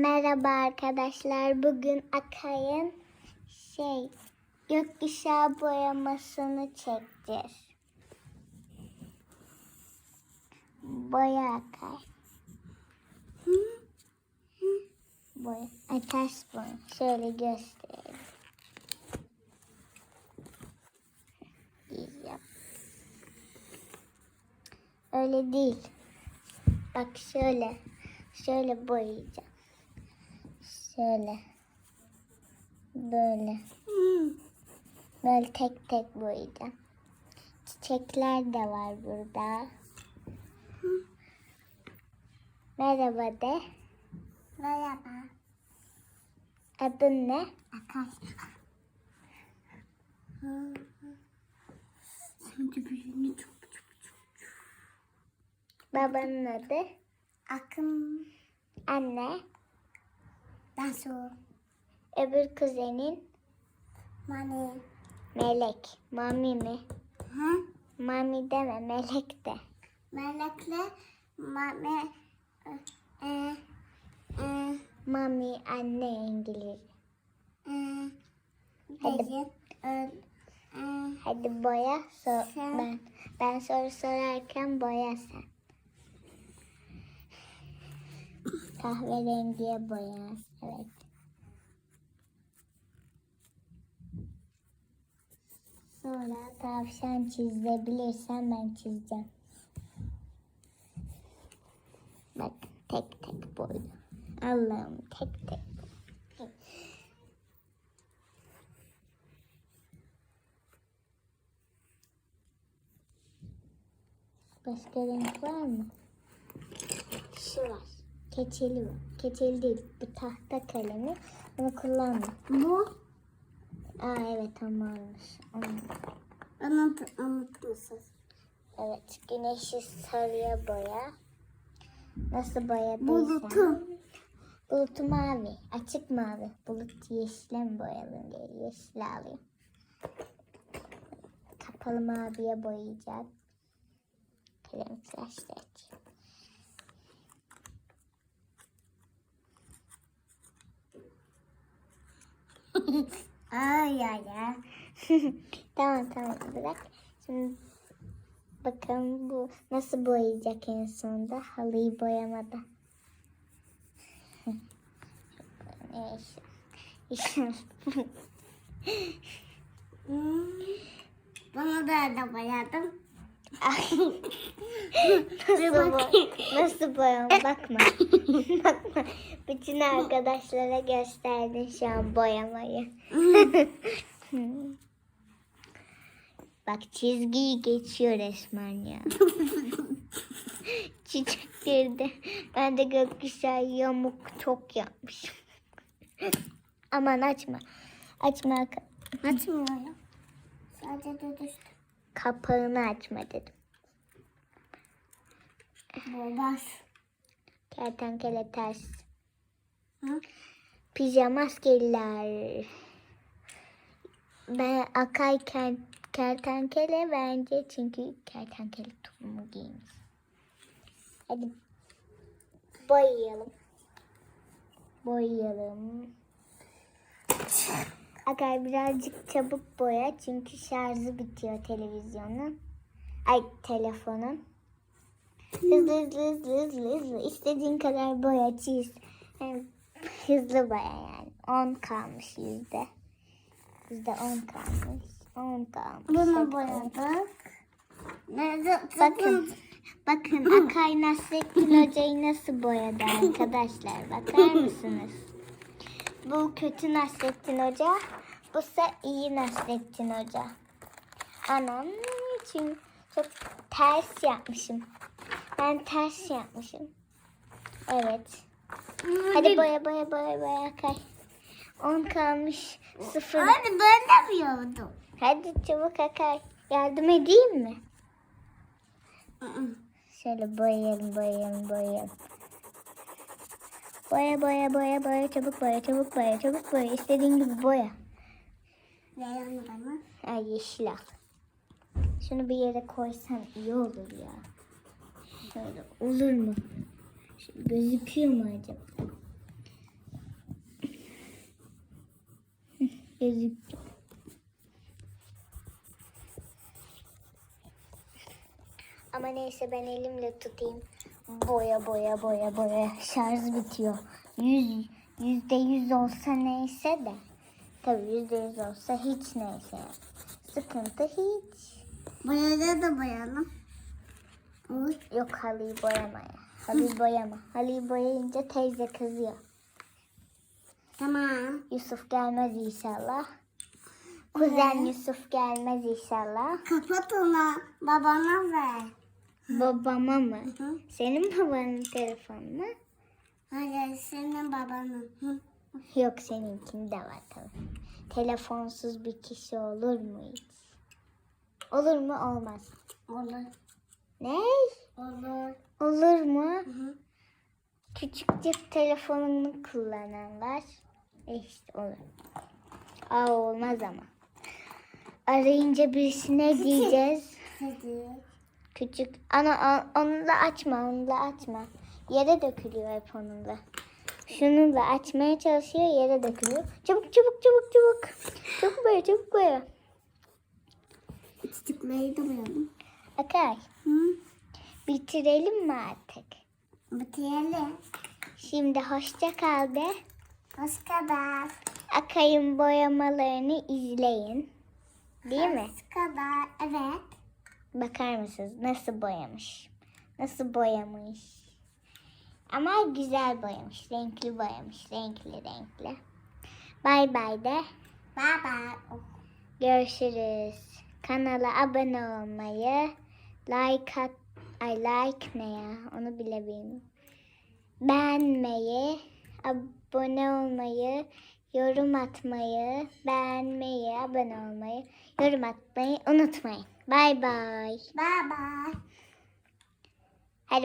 Merhaba arkadaşlar. Bugün Akay'ın şey gökkuşağı boyamasını çekeceğiz. Boya Akay. Boya. Ay ters boya. Şöyle göstereyim. İyi yap. Öyle değil. Bak şöyle. Şöyle boyayacağım. Şöyle. Böyle. Böyle tek tek boyayacağım. Çiçekler de var burada. Merhaba de. Merhaba. Adın ne? Akay. Sanki birini çok çok Babanın adı? Akın Anne. Ben su Öbür kuzenin mani Melek. Mami mi? ha Mami deme Melek de. melekle mame e e e Mami anne İngiliz. e Hadi. öl e Hadi boya. So Sen- ben ben soru sorarken boya sen. Kahverengiye boya. Evet. Sonra tavşan çizebilirsen ben çizeceğim. Bak tek tek boya. Allah'ım tek tek. Başka renk var mı? Şu var. Keçeli var. Keçeli değil. Bu tahta kalemi. Bunu kullanma. bu Aa evet tamammış. Anlat anlatmışsın. Evet. Güneşi sarıya boya. Nasıl boyadıysan. Bulutu Bulutu mavi. Açık mavi. Bulut yeşile mi boyalım diye yeşile alayım. Kapalı maviye boyayacağım. Kalem tıraşla açayım. Ay ay ay tamam tamam bırak. Şimdi bakalım bu nasıl boyayacak en sonunda halıyı boyamada. Neyse. Hmm. Bana da da boyadım. nasıl, boy nasıl boyama bakma. bakma. Bütün arkadaşlara gösterdin şu an boyamayı. Bak çizgiyi geçiyor resmen ya. Çiçekleri de ben de gökkuşağı yamuk çok yapmışım. Aman açma. Açma. Açmıyor ya. Sadece düştü. Kapağını açma dedim. Bu bas. Kertenkele ters. Hı? Pijama askeriler. Ben Akay ker, kertenkele bence çünkü kertenkele tulumu giymiş. Hadi boyayalım. Boyayalım. Akay birazcık çabuk boya çünkü şarjı bitiyor televizyonun. Ay telefonun. Hızlı hızlı hızlı hızlı hızlı. İstediğin kadar boya çiz. Yani hızlı boya yani. 10 kalmış yüzde. Yüzde 10 kalmış. 10 kalmış. Bunu boyadık. Bakın. Bakın Akay Nasrettin Hoca'yı nasıl boyadı arkadaşlar. Bakar mısınız? Bu kötü Nasrettin Hoca. Bu ise iyi Nasrettin Hoca. Anam için çok ters yapmışım. Ben ters yapmışım. Evet. Hadi boya boya boya boya Akay. 10 kalmış. Sıfır. Hadi ben de yapıyordum. Hadi çabuk Akay. Yardım edeyim mi? Şöyle boyayalım, boyayalım, boyayalım. Boya, boya, boya, boya, çabuk boya, çabuk boya, çabuk boya. İstediğin gibi boya. Yalan bana. Ay yeşil al. Şunu bir yere koysan iyi olur ya şöyle olur mu? Şimdi gözüküyor mu acaba? Gözüktü. Ama neyse ben elimle tutayım. Boya boya boya boya. Şarj bitiyor. Yüz, yüzde yüz olsa neyse de. Tabii yüzde yüz olsa hiç neyse. Sıkıntı hiç. Boyaya da boyalım. Yok halıyı boyamaya. Halıyı boyama. Halıyı boyayınca teyze kızıyor. Tamam. Yusuf gelmez inşallah. Kuzen Yusuf gelmez inşallah. Kapat onu. Babana ver. Babama mı? Hı. Senin babanın telefonu mu? Hayır senin babanın. Hı. Yok seninkinde var tabii. Telefonsuz bir kişi olur mu hiç? Olur mu? Olmaz. Olur. Ne? Olur. Olur mu? Hı hı. Küçük cep telefonunu kullananlar e işte olur. Aa olmaz ama. Arayınca birisine diyeceğiz. Hadi. Küçük. Ana onu da açma, onu da açma. Yere dökülüyor hep onun da. Şunu da açmaya çalışıyor, yere dökülüyor. Çabuk çabuk çabuk çabuk. Çabuk boya, çabuk boya. Çocukları da boyayalım. Akay, Hı. bitirelim mi artık? Bitirelim. Şimdi hoşça kal de. Hoş kadar. Akay'ın boyamalarını izleyin. Değil mi? Hoş kadar. Evet. Bakar mısınız nasıl boyamış? Nasıl boyamış? Ama güzel boyamış. Renkli boyamış. Renkli renkli. Bay bay de. Bye bye. Görüşürüz. Kanala abone olmayı, like at, ay like ne ya onu bile. Beğenmeyi, abone olmayı, yorum atmayı, beğenmeyi, abone olmayı, yorum atmayı unutmayın. Bay bay. Bye bye.